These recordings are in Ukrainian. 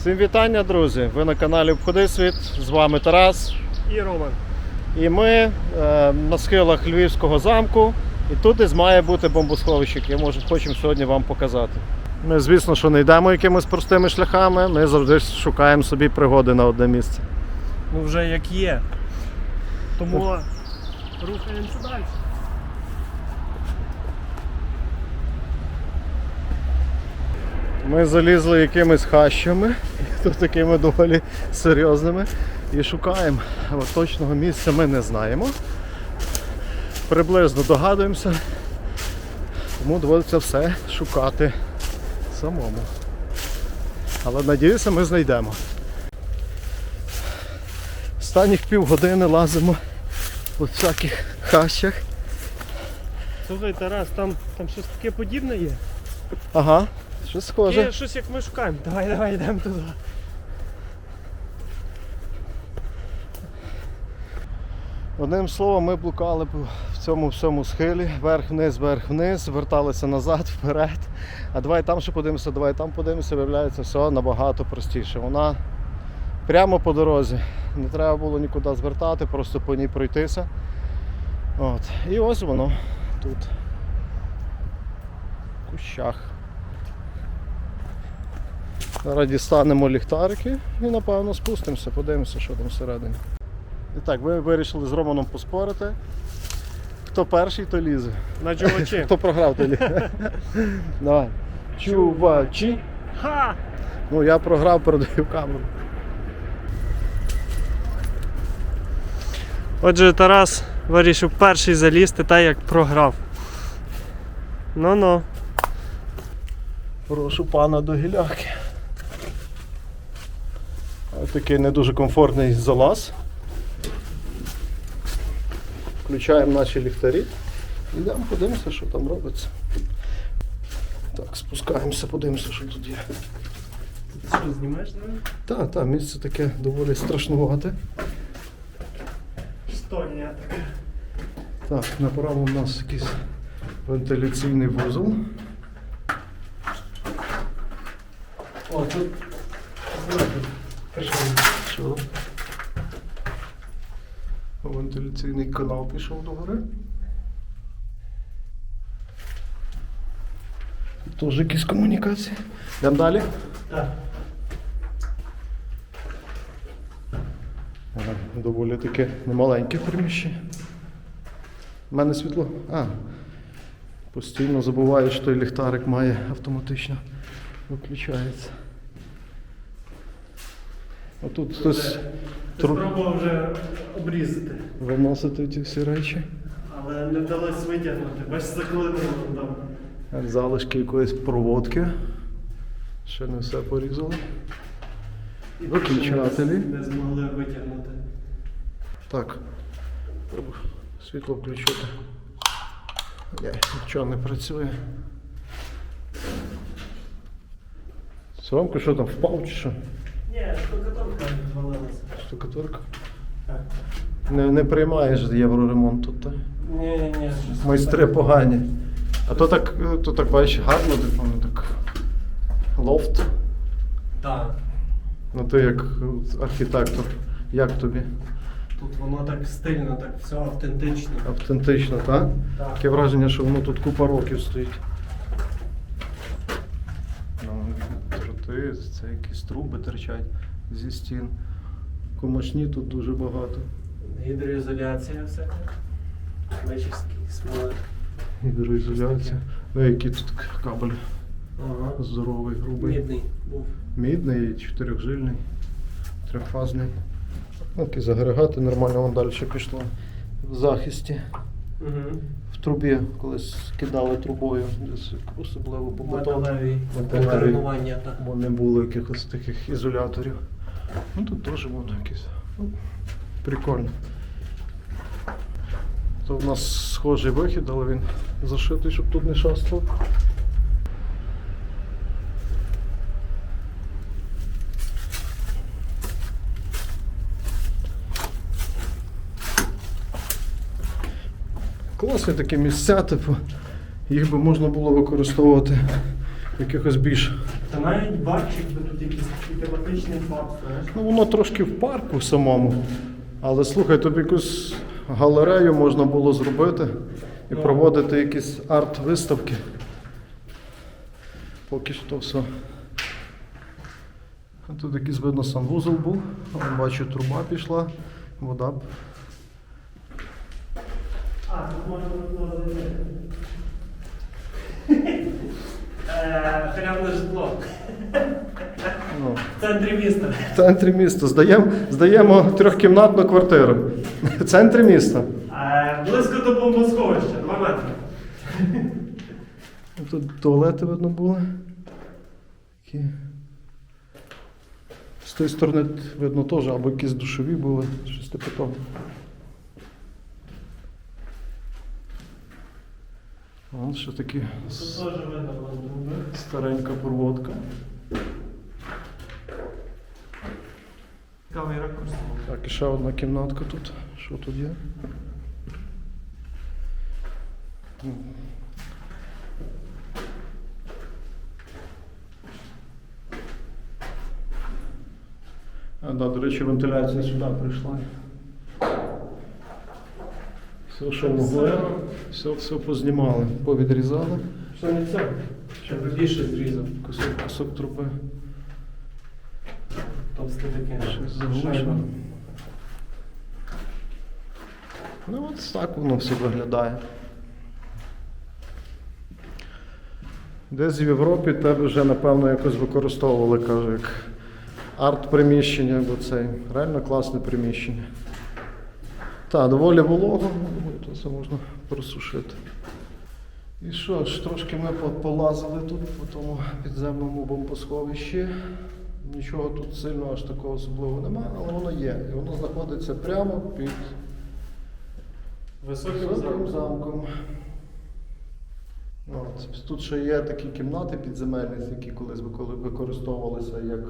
Всім вітання, друзі! Ви на каналі Обходи світ. З вами Тарас. І Роман. І ми е, на схилах Львівського замку. І тут десь має бути бомбосховище, яке може, хочемо сьогодні вам показати. Ми, звісно, що не йдемо якимись простими шляхами, ми завжди шукаємо собі пригоди на одне місце. Ну вже як є. Тому рухаємося далі. Ми залізли якимись хащами, тут такими доволі серйозними, і шукаємо. Точного місця ми не знаємо. Приблизно догадуємося, тому доводиться все шукати самому. Але надіюся, ми знайдемо. Останніх півгодини лазимо по всяких хащах. Слухай, Тарас, там, там щось таке подібне є. Ага, щось схоже. Є щось як ми шукаємо. Давай, давай, йдемо туди. Одним словом, ми блукали в цьому всьому схилі, вверх-вниз, вверх-вниз, верталися назад, вперед. А давай там ще подивимося, давай там подивимося, виявляється, все набагато простіше. Вона прямо по дорозі. Не треба було нікуди звертати, просто по ній пройтися. От. І ось воно тут. В кущах. Зараз дістанемо ліхтарики і напевно спустимося, подивимося, що там всередині. І так, ми вирішили з Романом поспорити. Хто перший, то лізе. На чувачі. Хто програв, то лізе. Давай. Чувачі. Ха! Ну я програв, передаю камеру. Отже, Тарас вирішив перший залізти, так як програв. Ну-ну. Прошу пана до гіляки. Такий не дуже комфортний залаз. Включаємо наші ліхтарі. Йдемо, подивимося, що там робиться. Так, спускаємося, подивимося, що тут є. Що, знімаєш? Так, так, місце таке доволі страшнувате. Стонія така. Так, направо у нас якийсь вентиляційний вузол. О, тут Що? Вентиляційний канал пішов догори. Теж якісь комунікації. Йдемо далі. Так. Ага, доволі таке немаленьке приміщення. У мене світло. А. Постійно забуваю, що той ліхтарик має автоматично виключається. А тут хтось тру- спробував вже обрізати, виносити ці всі речі. але не вдалося витягнути. Бачиш, заклинило там. Залишки якоїсь проводки. Ще не все порізали. І Виключателі. Не змогли витягнути. Так. Треба світло включити. Ні, нічого не працює. Соломка що там впав чи що? Ні, штукатурка відвалилася. Штукатурка. Так. Не, не приймаєш євроремонт тут. так? Ні, ні, ні. Майстри погані. А то так, то так бачиш гарно, типу, ну так. Лофт. Так. Ну ти як архітектор. Як тобі? Тут воно так стильно, так все автентично. Автентично, так? Так. Таке враження, що воно тут купа років стоїть. Ну, це якісь труби терчать зі стін. Комашні тут дуже багато. Гідроізоляція всяка. Вичистки, смоли. Гідроізоляція. Ну, які тут кабель Ага. здоровий, грубий. Мідний був. Мідний, чотирьохжильний, трьохфазний. Ну, Якісь агрегати нормально, вон далі пішло. В захисті. Угу. В трубі колись кидали трубою, десь особливо по бетону. Металеві. Металеві. Так. Бо не було якихось таких ізоляторів. Ну тут теж воно якесь. Ну, прикольно. То в нас схожий вихід, але він зашитий, щоб тут не шастав. Класні такі місця, типу, їх би можна було використовувати якихось більш Та навіть бачик би тут якісь такі тематичний парк, знаєш. Ну, воно трошки в парку самому. Але слухай, тобі якусь галерею можна було зробити і Ну. проводити якісь арт-виставки. Поки що все. Тут якийсь видно санвузол був. Бачу, труба пішла, вода. А, тут можна було зайти. Халявне житло. Ну, В центрі міста. в центрі міста. Здаємо, здаємо трьохкімнатну квартиру. В центрі міста. Е, Близько до бомбосховища, 2 метри. Тут туалети видно були. Такі. З тої сторони видно теж, або якісь душові були, щось типу того. Вон ще такі старенька проводка. Цікавий ракурс. Так, і ще одна кімнатка тут. Що тут є? А, да, до речі, вентиляція сюди прийшла. Все, що могли, все, все познімали, повідрізали. Що не це? Щоб більше зрізав. Кусок, кусок трупи. Товсте таке. Щось заглушено. Ну от так воно все виглядає. Десь в Європі тебе вже, напевно, якось використовували, кажу, як арт-приміщення, бо це реально класне приміщення. Так, доволі волого, то це можна просушити. І що ж, трошки ми полазили тут по тому підземному бомбосховищі. Нічого тут сильного аж такого особливого немає, але воно є. І воно знаходиться прямо під Високим високим замком. замком. От. Тут ще є такі кімнати підземельні, які колись використовувалися як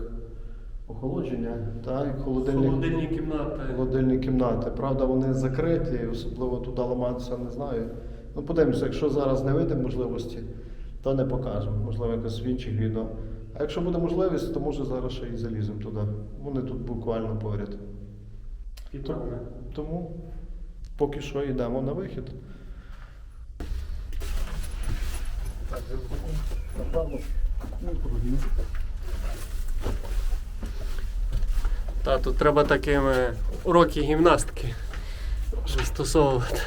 охолодження, та, холодильні, Холодильні кімнати. холодильні кімнати. Правда, вони закриті, особливо туди ламатися не знаю. Ну, подивимося, якщо зараз не вийде можливості, то не покажемо. Можливо, якось в інших відео. А якщо буде можливість, то може зараз ще і заліземо туди. Вони тут буквально поряд. Під нами. Тому поки що йдемо на вихід. Так, напевно, не Та тут треба такими уроки гімнастики застосовувати.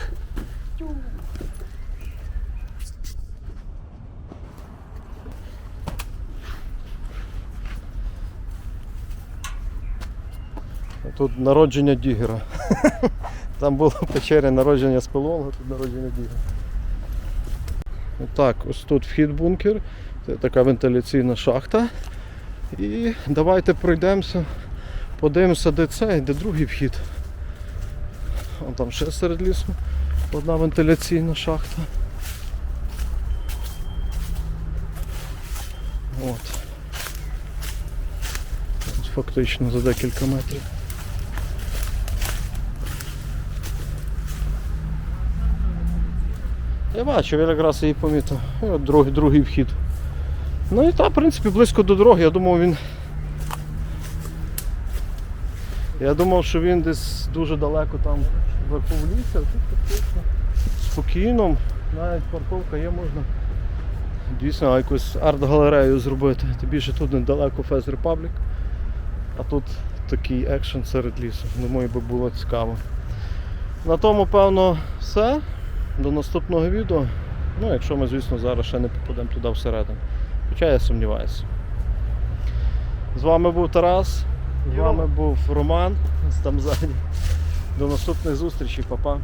Тут народження Дігера. Там було в печері народження спелолога, тут народження Дігера. Так, ось тут вхід-бункер, Це така вентиляційна шахта. І давайте пройдемося, подивимося, де цей, де другий вхід. Вон там ще серед лісу одна вентиляційна шахта. От. Фактично за декілька метрів. Я бачив, я якраз її помітив. Другий, другий вхід. Ну і так, в принципі, близько до дороги. Я думав він. Я думав, що він десь дуже далеко там вверху в лісі, а тут спокійно, навіть парковка є, можна дійсно якусь арт-галерею зробити. Тим більше тут недалеко Фест Republic, а тут такий екшен серед лісу. Думаю, би було цікаво. На тому, певно, все. До наступного відео. Ну, якщо ми, звісно, зараз ще не попадемо туди всередину. Хоча я сумніваюся. З вами був Тарас, з вами був Роман з Тамзані. До наступної зустрічі, па-па.